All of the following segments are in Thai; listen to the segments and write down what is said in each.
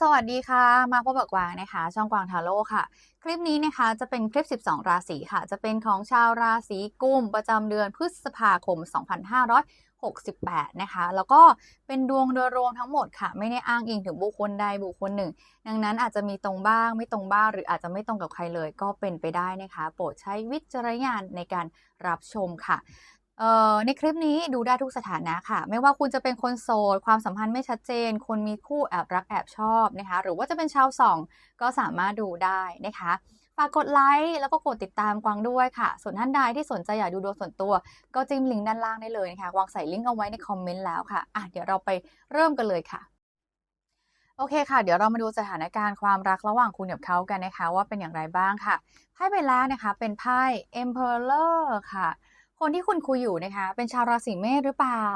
สวัสดีค่ะ มาพบกับกวางนะคะ ช่องกวางทาโร่ค่ะ คลิปนี้นะคะจะเป็นคลิป 12 ราศีค่ะ จะเป็นของชาวราศีกุมประจำเดือนพฤษภาคม 2568 นะคะ แล้วก็เป็นดวงโดยรวมทั้งหมดค่ะ ไม่ได้อ้างอิงถึงบุคคลใดบุคคลหนึ่ง ดังนั้นอาจจะมีตรงบ้าง ไม่ตรงบ้าง หรืออาจจะไม่ตรงกับใครเลย ก็เป็นไปได้นะคะ โปรดใช้วิจารณญาณในการรับชมค่ะ เอ่อในคลิปนี้ดูได้ทุกสถานะค่ะ ไม่ว่าคุณจะเป็นคนโสด ความสัมพันธ์ไม่ชัดเจน คนมีคู่แอบรักแอบชอบนะคะ หรือว่าจะเป็นชาวสองก็สามารถดูได้นะคะฝากกดไลค์แล้วก็กดติดตามกวางด้วยค่ะ ส่วนท่านใดที่สนใจอยากดูดวงส่วนตัว ก็จิ้มลิงก์ด้านล่างได้เลยนะคะกวางใส่ลิงก์เอาไว้ในคอมเมนต์แล้วค่ะอะ เดี๋ยวเราไปเริ่มกันเลยค่ะ โอเคค่ะ เดี๋ยวเรามาดูสถานการณ์ความรักระหว่างคุณกับเขากันนะคะ ว่าเป็นอย่างไรบ้างค่ะไพ่ใบแรกนะคะ เป็นไพ่ Emperor ค่ะ คนที่คุณคุยอยู่นะคะ เป็นชาวราศีเมษหรือเปล่า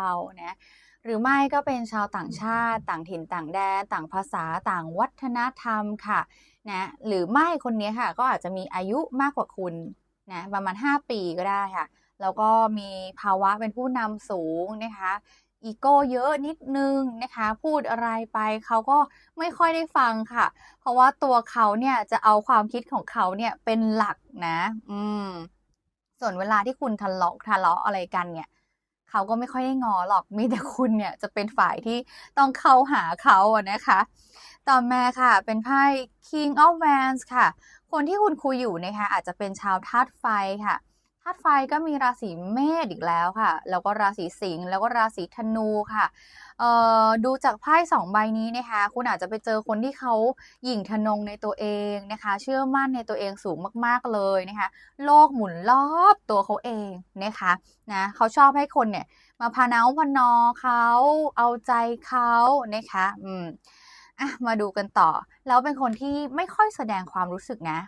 นะหรือไม่ก็เป็นชาวต่างชาติต่างถิ่นต่างแดน ต่างภาษาต่างวัฒนธรรมค่ะนะหรือไม่คนนี้ค่ะ ก็อาจจะมีอายุมากกว่าคุณนะประมาณ 5 ปีก็ได้ค่ะ แล้วก็มีภาวะเป็นผู้นำสูงนะคะอีโก้เยอะนิดนึงนะคะ พูดอะไรไปเขาก็ไม่ค่อยได้ฟังค่ะ เพราะว่าตัวเขาเนี่ยจะเอาความคิดของเขาเนี่ยเป็นหลักนะ อืม ส่วนเวลาที่คุณทะเลาะทะเลาะอะไรกันเนี่ยเขาก็ไม่ค่อยได้งอหรอกมีแต่คุณเนี่ยจะเป็นฝ่ายที่ต้องเข้าหาเขาอะนะคะ ต่อมาค่ะ เป็นไพ่ King of Wands ค่ะ คนที่คุณคุยอยู่นะคะอาจจะเป็นชาวธาตุไฟค่ะธาตุไฟก็มีราศีเมษอีกแล้วค่ะ แล้วก็ราศีสิงห์แล้วก็ราศีธนูค่ะ ดูจากไพ่สองใบนี้นะคะคุณอาจจะไปเจอคนที่เขาหยิ่งทะนงในตัวเองนะคะ เชื่อมั่นในตัวเองสูงมากๆเลยนะคะ โลกหมุนรอบตัวเขาเองนะคะนะเขาชอบให้คนเนี่ยมาพาเนาพนอเขาเอาใจเขานะคะอืมอะมาดูกันต่อ แล้วเป็นคนที่ไม่ค่อยแสดงความรู้สึกนะ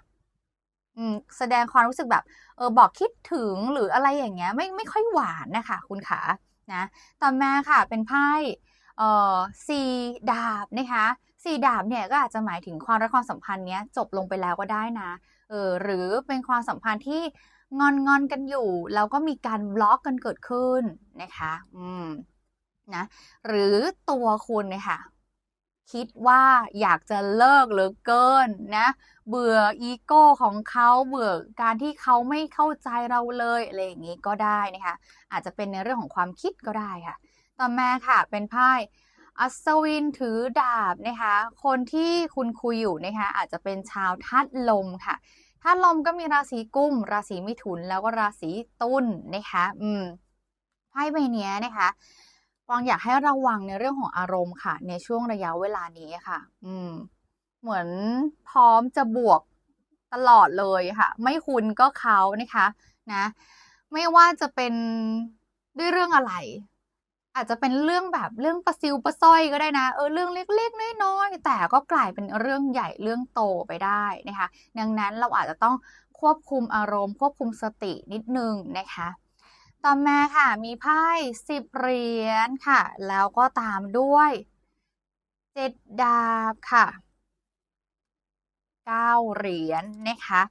อืมแสดงความรู้สึกแบบ เออบอกคิดถึงหรืออะไรอย่างเงี้ย ไม่ไม่ค่อยหวานนะคะ คุณขา นะต่อมาค่ะเป็นไพ่เอ่อสี่ดาบนะคะสี่ดาบเนี่ยก็อาจจะหมายถึงความรักความสัมพันธ์เนี้ยจบลงไปแล้วก็ได้นะเออหรือเป็นความสัมพันธ์ที่งอนงอนกันอยู่แล้วก็มีการบล็อกกันเกิดขึ้นนะคะ อืมนะหรือตัวคุณเนี่ยค่ะ คิดว่าอยากจะเลิกหลือเกินนะ เบื่ออีโก้ของเขาเบื่อการที่เขาไม่เข้าใจเราเลยอะไรอย่างนี้ก็ได้นะคะอาจจะเป็นในเรื่องของความคิดก็ได้ค่ะ ต่อมาค่ะเป็นไพ่อัศวินถือดาบนะคะ คนที่คุณคุยอยู่นะคะอาจจะเป็นชาวธาตุลมค่ะธาตุลมก็มีราศีกุมราศีมิถุนแล้วก็ราศีตุลนะคะ อืมไพ่ใบนี้นะคะ วางอยากให้ระวังในเรื่องของอารมณ์ค่ะ ในช่วงระยะเวลานี้ค่ะ อืม เหมือนพร้อมจะบวกตลอดเลยค่ะ ไม่คุณก็เขานะคะ นะ ไม่ว่าจะเป็นด้วยเรื่องอะไร อาจจะเป็นเรื่องแบบเรื่องประซิวประซ้อยก็ได้นะ เออเรื่องเล็กๆน้อยๆแต่ก็กลายเป็นเรื่องใหญ่เรื่องโตไปได้นะคะ ดังนั้นเราอาจจะต้องควบคุมอารมณ์ ควบคุมสตินิดนึงนะคะ ต่อมาค่ะมีไพ่สิบเหรียญค่ะ แล้วก็ตามด้วยเจ็ดดาบค่ะเก้าเหรียญนะคะ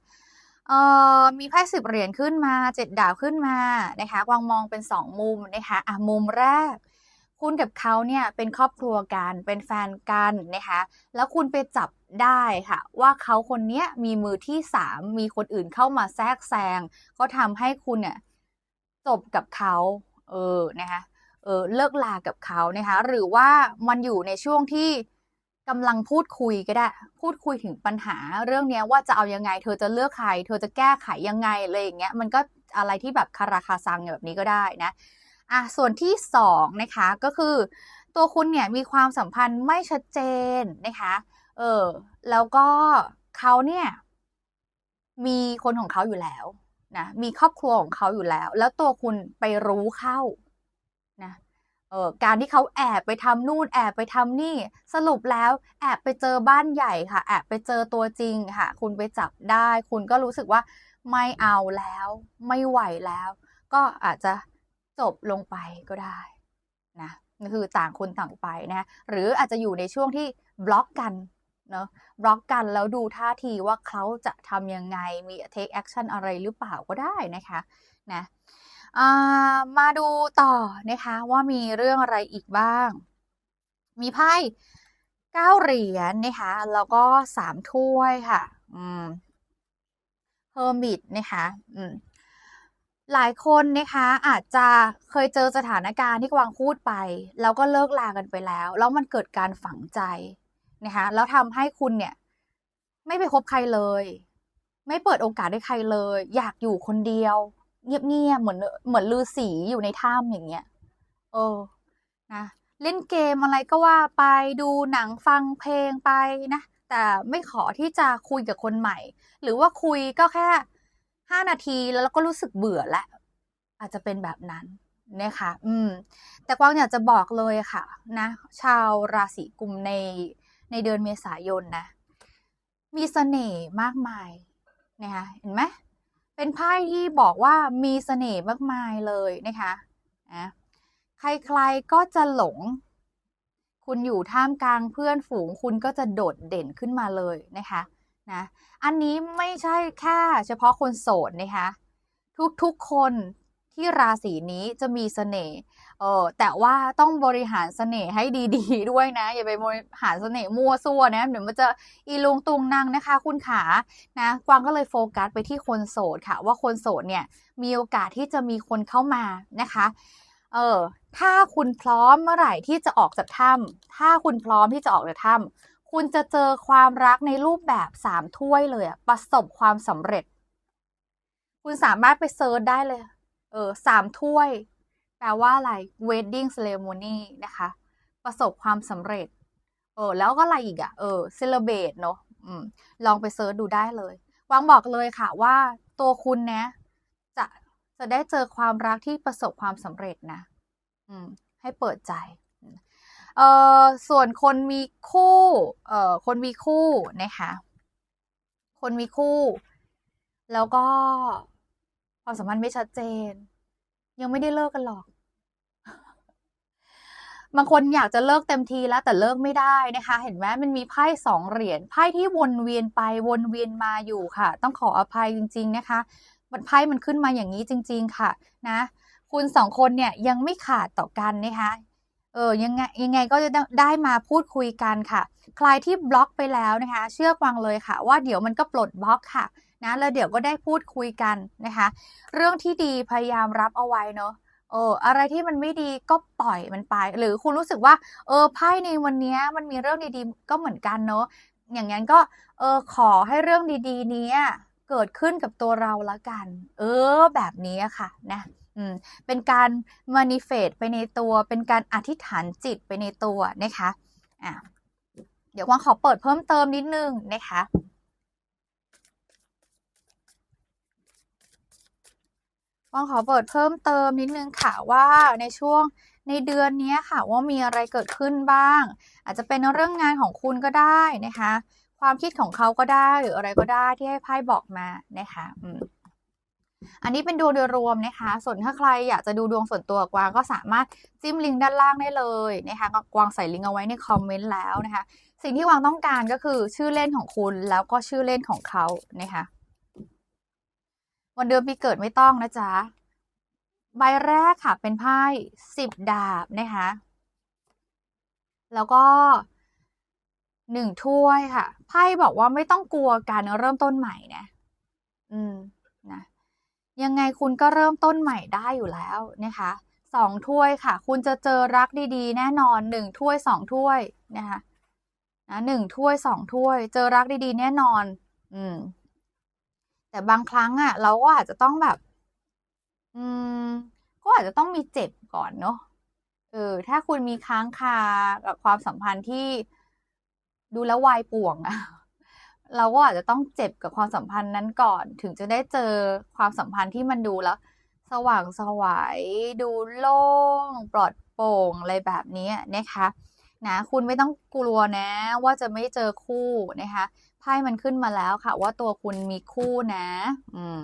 เอ่อมีไพ่สิบเหรียญขึ้นมาเจ็ดดาบขึ้นมานะคะวางมองเป็นสองมุมนะคะอะมุมแรก คุณกับเขาเนี่ยเป็นครอบครัวกันเป็นแฟนกันนะคะแล้วคุณไปจับได้ค่ะ ว่าเขาคนนี้มีมือที่สามมีคนอื่นเข้ามาแทรกแซงก็ทำให้คุณเนี่ย จบกับเขาเออนะคะเออเลิกลากับเขานะคะหรือว่ามันอยู่ในช่วงที่กำลังพูดคุยก็ได้ พูดคุยถึงปัญหาเรื่องนี้ว่าจะเอายังไง เธอจะเลือกใคร เธอจะแก้ไขยังไงอะไรอย่างเงี้ยมันก็อะไรที่แบบคาราคาซังแบบนี้ก็ได้นะอะส่วนที่สองนะคะก็คือ ตัวคุณเนี่ยมีความสัมพันธ์ไม่ชัดเจนนะคะเออแล้วก็เขาเนี่ยมีคนของเขาอยู่แล้ว นะมีครอบครัวของเขาอยู่แล้ว แล้วตัวคุณไปรู้เข้านะเออการที่เขาแอบไปทำนู่นแอบไปทำนี่ สรุปแล้ว แอบไปเจอบ้านใหญ่ค่ะ แอบไปเจอตัวจริงค่ะ คุณไปจับได้ คุณก็รู้สึกว่าไม่เอาแล้ว ไม่ไหวแล้ว ก็อาจจะจบลงไปก็ได้นะคือต่างคนต่างไปนะหรืออาจจะอยู่ในช่วงที่บล็อกกัน เนาะบล็อกกันแล้วดูท่าทีว่าเขาจะทำยังไงมี take action อะไรหรือเปล่าก็ได้นะคะนะมาดูต่อนะคะว่ามีเรื่องอะไรอีกบ้าง มีไพ่เก้าเหรียญนะคะแล้วก็สามถ้วยค่ะอืมเฮอร์มิตนะคะอืมหลายคนนะคะอาจจะเคยเจอสถานการณ์ที่กวางพูดไป แล้วก็เลิกลากันไปแล้ว แล้วมันเกิดการฝังใจ นะคะแล้วทำให้คุณเนี่ย ไม่ไปคบใครเลย ไม่เปิดโอกาสให้ใครเลย อยากอยู่คนเดียว เงียบๆเหมือนเหมือนลือสีอยู่ในถ้ำอย่างเงี้ยเออนะเล่นเกมอะไรก็ว่าไปดูหนังฟังเพลงไปนะแต่ไม่ขอที่จะคุยกับคนใหม่ หรือว่าคุยก็แค่ห้านาทีแล้วเราก็รู้สึกเบื่อแล้วอาจจะเป็นแบบนั้นนะคะ อืม แต่กวางอยากจะบอกเลยค่ะ นะ ชาวราศีกุมใน ในเดือนเมษายนนะ มีเสน่ห์มากมายนะคะเห็นไหมเป็นไพ่ที่บอกว่ามีเสน่ห์มากมายเลยนะคะนะใครๆก็จะหลง คุณอยู่ท่ามกลางเพื่อนฝูงคุณก็จะโดดเด่นขึ้นมาเลยนะคะนะอันนี้ไม่ใช่แค่เฉพาะคนโสดนะคะ ทุกๆคนที่ราศีนี้จะมีเสน่ห์ เออแต่ว่าต้องบริหารเสน่ห์ให้ดีๆด้วยนะ อย่าไปบริหารเสน่ห์มั่วซั่วนะเดี๋ยวมันจะอีลุงตุงนางนะคะ คุณขานะกวางก็เลยโฟกัสไปที่คนโสดค่ะ ว่าคนโสดเนี่ยมีโอกาสที่จะมีคนเข้ามานะคะเออถ้าคุณพร้อมเมื่อไหร่ที่จะออกจากถ้ำถ้าคุณพร้อมที่จะออกจากถ้ำคุณจะเจอความรักในรูปแบบสามถ้วยเลยประสบความสำเร็จ คุณสามารถไปเซิร์ชได้เลย เออสามถ้วย แปลว่าอะไร wedding ceremony นะคะ ประสบความสำเร็จ เออ แล้วก็อะไรอีกอะเออ celebrate เนอะอืม ลองไปเซิร์ชดูได้เลยวางบอกเลยค่ะว่าตัวคุณเนะจะจะได้เจอความรักที่ประสบความสำเร็จนะ อืม ให้เปิดใจ เออส่วนคนมีคู่ เออคนมีคู่นะคะ คนมีคู่ แล้วก็ความสัมพันธ์ไม่ชัดเจน ยังไม่ได้เลิกกันหรอก บางคนอยากจะเลิกเต็มทีแล้วแต่เลิกไม่ได้นะคะ เห็นไหมมันมีไพ่สองเหรียญไพ่ที่วนเวียนไปวนเวียนมาอยู่ค่ะ ต้องขออภัยจริง ๆ นะคะมันไพ่มันขึ้นมาอย่างนี้จริง ๆ ค่ะนะ คุณสองคนเนี่ยยังไม่ขาดต่อกันนะคะเออยังไงยังไงก็จะได้มาพูดคุยกันค่ะ ใครที่บล็อกไปแล้วนะคะ เชื่อฟังเลยค่ะ ว่าเดี๋ยวมันก็ปลดบล็อกค่ะ นะแล้วเดี๋ยวก็ได้พูดคุยกันนะคะ เรื่องที่ดีพยายามรับเอาไว้เนาะเอออะไรที่มันไม่ดีก็ปล่อยมันไป หรือคุณรู้สึกว่า เออไพ่ในวันนี้มันมีเรื่องดีๆก็เหมือนกันเนาะอย่างนั้นก็เออขอให้เรื่องดีๆ นี้เกิดขึ้นกับตัวเราละกัน เออ แบบนี้ค่ะนะอืมเป็นการ manifest ไปในตัวเป็นการอธิษฐานจิตไปในตัวนะคะอะเดี๋ยววางขอเปิดเพิ่มเติมนิดนึงนะคะ วางขอเปิดเพิ่มเติมนิดนึงค่ะว่าในช่วงในเดือนนี้ค่ะว่ามีอะไรเกิดขึ้นบ้าง อาจจะเป็นเรื่องงานของคุณก็ได้นะคะ ความคิดของเขาก็ได้หรืออะไรก็ได้ที่ให้ไพ่บอกมานะคะอืมอันนี้เป็นดวงโดยรวมนะคะ ส่วนถ้าใครอยากจะดูดวงส่วนตัวกวางก็สามารถจิ้มลิงก์ด้านล่างได้เลยนะคะกวางใส่ลิงก์เอาไว้ในคอมเมนต์แล้วนะคะ สิ่งที่กวางต้องการก็คือชื่อเล่นของคุณแล้วก็ชื่อเล่นของเขานะคะ วันเดือนปีเกิดไม่ต้องนะจ๊ะ ใบแรกค่ะ เป็นไพ่สิบดาบนะคะ แล้วก็หนึ่งถ้วยค่ะ ไพ่บอกว่าไม่ต้องกลัวการเริ่มต้นใหม่นะ อืม นะ ยังไงคุณก็เริ่มต้นใหม่ได้อยู่แล้วนะคะสองถ้วยค่ะ คุณจะเจอรักดีๆ แน่นอนหนึ่งถ้วยสองถ้วยนะคะนะหนึ่งถ้วยสองถ้วย เจอรักดีๆ แน่นอน อืม แต่บางครั้งอะ เราก็อาจจะต้องแบบ อืม ก็อาจจะต้องมีเจ็บก่อนเนาะเออ ถ้าคุณมีค้างคากับความสัมพันธ์ที่ดูแล้ววายป่วงอะเราก็อาจจะต้องเจ็บกับความสัมพันธ์นั้นก่อน ถึงจะได้เจอความสัมพันธ์ที่มันดูแล้ว สว่างสวายดูโล่ง ปลอดโปร่งอะไรแบบนี้นะคะ นะคุณไม่ต้องกลัวนะ ว่าจะไม่เจอคู่นะคะไพ่มันขึ้นมาแล้วค่ะ ว่าตัวคุณมีคู่นะ อืม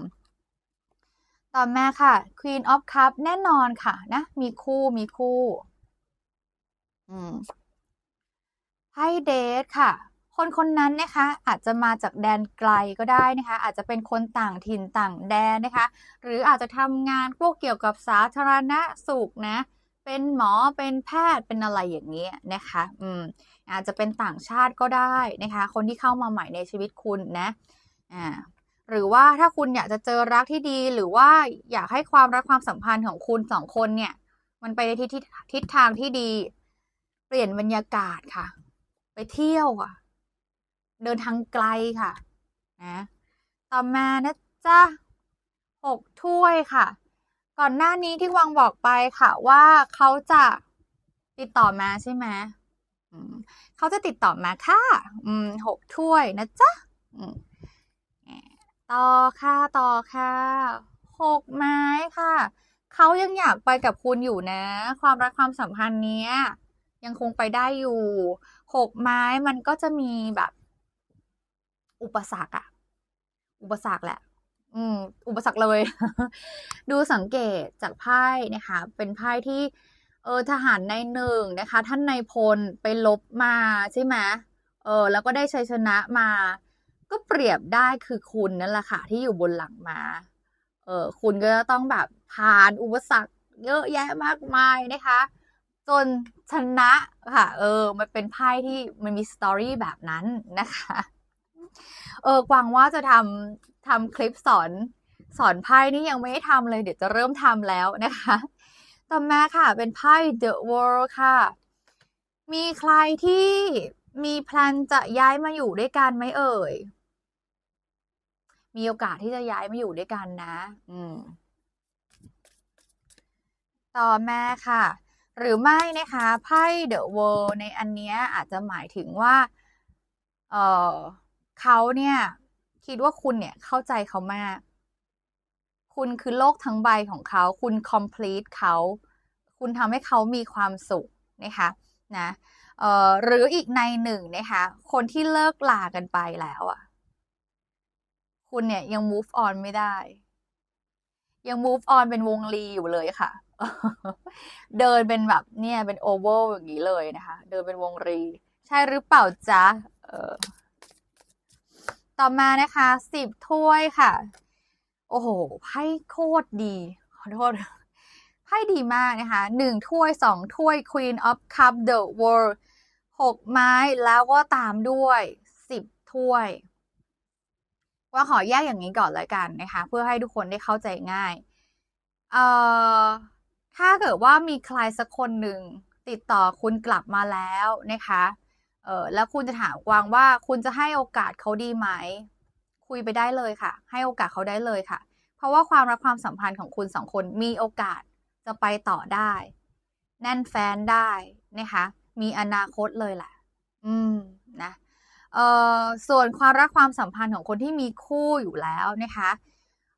ต่อมาค่ะ Queen of Cup แน่นอนค่ะนะ มีคู่มีคู่ อืมไพ่เดทค่ะ คนคนนั้นนะคะ อาจจะมาจากแดนไกลก็ได้นะคะ อาจจะเป็นคนต่างถิ่นต่างแดนนะคะ หรืออาจจะทำงานพวกเกี่ยวกับสาธารณสุขนะ เป็นหมอเป็นแพทย์เป็นอะไรอย่างนี้นะคะ อืมอาจจะเป็นต่างชาติก็ได้นะคะ คนที่เข้ามาใหม่ในชีวิตคุณนะอ่าหรือว่าถ้าคุณอยากจะเจอรักที่ดีหรือว่าอยากให้ความรักความสัมพันธ์ของคุณสองคนเนี่ย มันไปในทิศทิศทิศทางที่ดี เปลี่ยนบรรยากาศค่ะ ไปเที่ยวอะ เดินทางไกลค่ะนะต่อมานะจ๊ะหกถ้วยค่ะ ก่อนหน้านี้ที่วังบอกไปค่ะว่าเขาจะติดต่อมาใช่ไหมเขาจะติดต่อมาค่ะหกถ้วยนะจ๊ะต่อค่ะต่อค่ะหกไม้ค่ะ เขายังอยากไปกับคุณอยู่นะ ความรักความสัมพันธ์เนี้ย ยังคงไปได้อยู่หกไม้มันก็จะมีแบบ อุปสรรคอะอุปสรรคแหละ อืมอุปสรรคเลย ดูสังเกตจากไพ่นะคะ เป็นไพ่ที่ เออทหารในหนึ่งนะคะ ท่านนายพลไปลบมาใช่ไหมเออ แล้วก็ได้ชัยชนะมา ก็เปรียบได้คือคุณนั่นแหละค่ะ ที่อยู่บนหลังมา เออคุณก็จะต้องแบบผ่านอุปสรรคเยอะแยะมากมายนะคะ จนชนะค่ะ เออ มันเป็นไพ่ที่มันมีสตอรี่แบบนั้นนะคะ เออกวางว่าจะทำ ทำคลิปสอนสอนไพ่นี่ยังไม่ได้ทำเลย เดี๋ยวจะเริ่มทำแล้วนะคะ ต่อมาค่ะเป็นไพ่ The World ค่ะ มีใครที่มีแพลนจะย้ายมาอยู่ด้วยกันไหมเอ่ย มีโอกาสที่จะย้ายมาอยู่ด้วยกันนะ อืม ต่อมาค่ะ หรือไม่นะคะไพ่ The World ในอันเนี้ยอาจจะหมายถึงว่า เออเขาเนี่ย คิดว่าคุณเนี่ยเข้าใจเขามาก คุณคือโลกทั้งใบของเขา คุณ complete เขา คุณทำให้เขามีความสุขนะคะนะเออหรืออีกในหนึ่งนะคะคนที่เลิกลากันไปแล้วอะ คุณเนี่ยยัง move on ไม่ได้ ยัง move on เป็นวงรีอยู่เลยค่ะ เดินเป็นแบบเนี่ยเป็นโอเวลอย่างนี้เลยนะคะ เดินเป็นวงรี ใช่หรือเปล่าจ๊ะเออ ต่อมานะคะสิบถ้วยค่ะ โอ้โหไพ่โคตรดี ขอโทษไพ่ดีมากนะคะหนึ่งถ้วยสองถ้วย Queen of Cup the World หกไม้แล้วก็ตามด้วยสิบถ้วย ว่าขอแยกอย่างนี้ก่อนเลยกันนะคะ เพื่อให้ทุกคนได้เข้าใจง่าย เอ่อ ถ้าเกิดว่ามีใครสักคนหนึ่งติดต่อคุณกลับมาแล้วนะคะ เออแล้วคุณจะถามกวางว่าคุณจะให้โอกาสเขาดีไหม คุยไปได้เลยค่ะ ให้โอกาสเขาได้เลยค่ะ เพราะว่าความรักความสัมพันธ์ของคุณสองคนมีโอกาสจะไปต่อได้ แน่นแฟนได้นะคะ มีอนาคตเลยแหละ อืมนะเอ่อส่วนความรักความสัมพันธ์ของคนที่มีคู่อยู่แล้วนะคะ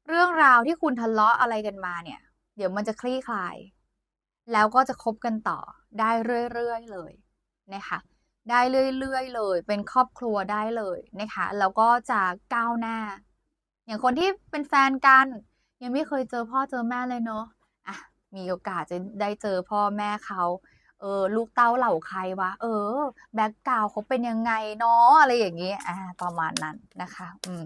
เรื่องราวที่คุณทะเลาะอะไรกันมาเนี่ย เดี๋ยวมันจะคลี่คลาย แล้วก็จะคบกันต่อได้เรื่อยๆเลยนะคะ ได้เรื่อยๆเลย เป็นครอบครัวได้เลยนะคะ แล้วก็จะก้าวหน้า อย่างคนที่เป็นแฟนกัน ยังไม่เคยเจอพ่อเจอแม่เลยเนาะอะมีโอกาสจะได้เจอพ่อแม่เขาเออลูกเต้าเหล่าใครวะเออ แบ็กกราวเขาเป็นยังไงเนาะอะไรอย่างนี้อ่าประมาณนั้นนะคะ อืม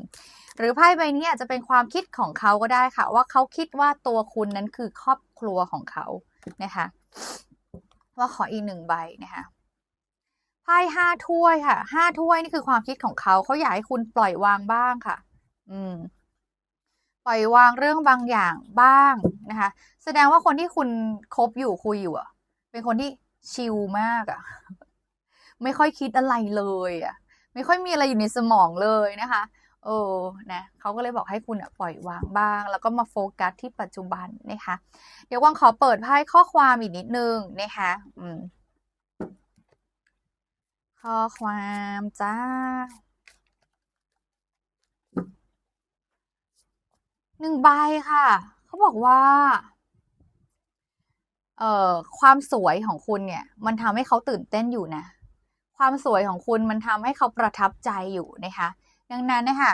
หรือไพ่ใบนี้อาจจะเป็นความคิดของเขาก็ได้ค่ะ ว่าเขาคิดว่าตัวคุณนั้นคือครอบครัวของเขานะคะ ว่าขออีกหนึ่งใบนะคะ พ่ห้าถ้วยค่ะห้าถ้วยนี่คือความคิดของเขาเขาอยากให้คุณปล่อยวางบ้างค่ะ อืม ปล่อยวางเรื่องบางอย่างบ้างนะคะ แสดงว่าคนที่คุณคบอยู่คุยอยู่อะ เป็นคนที่ชิลมากอะ ไม่ค่อยคิดอะไรเลยอะ ไม่ค่อยมีอะไรอยู่ในสมองเลยนะคะเออนะเขาก็เลยบอกให้คุณอะปล่อยวางบ้าง แล้วก็มาโฟกัสที่ปัจจุบันนะคะ เดี๋ยววังขอเปิดไพ่ข้อความอีกนิดนึงนะคะ อืม ข้อความจ้า หนึ่งใบค่ะ เขาบอกว่าเอ่อความสวยของคุณเนี่ย มันทำให้เขาตื่นเต้นอยู่นะ ความสวยของคุณมันทำให้เขาประทับใจอยู่นะคะ ดังนั้นนะคะ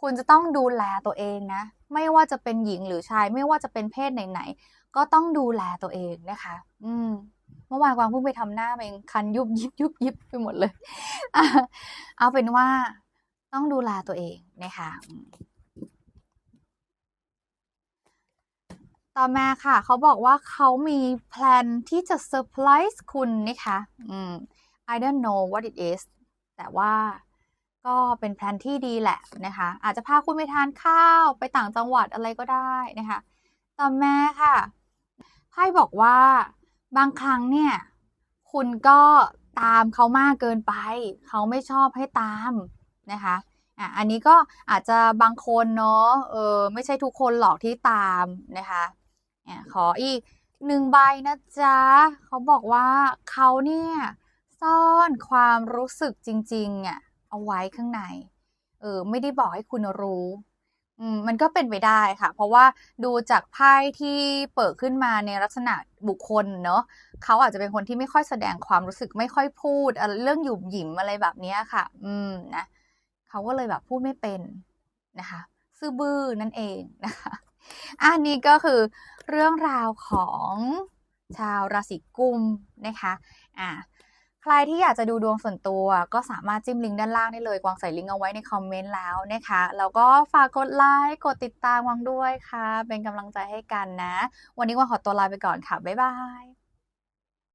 คุณจะต้องดูแลตัวเองนะ ไม่ว่าจะเป็นหญิงหรือชาย ไม่ว่าจะเป็นเพศไหนๆก็ต้องดูแลตัวเองนะคะ อืม มื่อวานกวางเพิ่งไปทำหน้าเองคันยุบยิบยุบยิบไปหมดเลย เอาเป็นว่าต้องดูแลตัวเองนะคะอืมต่อมาค่ะ เขาบอกว่าเขามีแพลนที่จะเซอร์ไพรส์คุณนะคะอืม I don't know what it is แต่ว่าก็เป็นแพลนที่ดีแหละนะคะ อาจจะพาคุณไปทานข้าวไปต่างจังหวัดอะไรก็ได้นะคะ ต่อมาค่ะไพ่บอกว่า บางครั้งเนี่ย คุณก็ตามเขามากเกินไป เขาไม่ชอบให้ตามนะคะอะอันนี้ก็อาจจะบางคนเนาะเออไม่ใช่ทุกคนหรอกที่ตามนะคะอะขออีกหนึ่งใบนะจ๊ะเขาบอกว่าเขาเนี่ยซ่อนความรู้สึกจริงๆอะเอาไว้ข้างในเออไม่ได้บอกให้คุณรู้ อืมมันก็เป็นไปได้ค่ะ เพราะว่าดูจากไพ่ที่เปิดขึ้นมาในลักษณะบุคคลเนอะเขาอาจจะเป็นคนที่ไม่ค่อยแสดงความรู้สึกไม่ค่อยพูดอะไรเรื่องหยุมหยิมอะไรแบบเนี้ยค่ะ อืมนะเขาก็เลยแบบพูดไม่เป็นนะคะซื่อบื้อนั่นเองนะคะอันนี้ก็คือเรื่องราวของชาวราศีกุมนะคะ อะ ใครที่อยากจะดูดวงส่วนตัวก็สามารถจิ้มลิงก์ด้านล่างได้เลย กวางใส่ลิงก์เอาไว้ในคอมเมนต์แล้วนะคะ แล้วก็ฝากกดไลค์ กดติดตามกวางด้วยค่ะ เป็นกำลังใจให้กันนะ วันนี้กวางขอตัวลาไปก่อนค่ะ บ๊ายบาย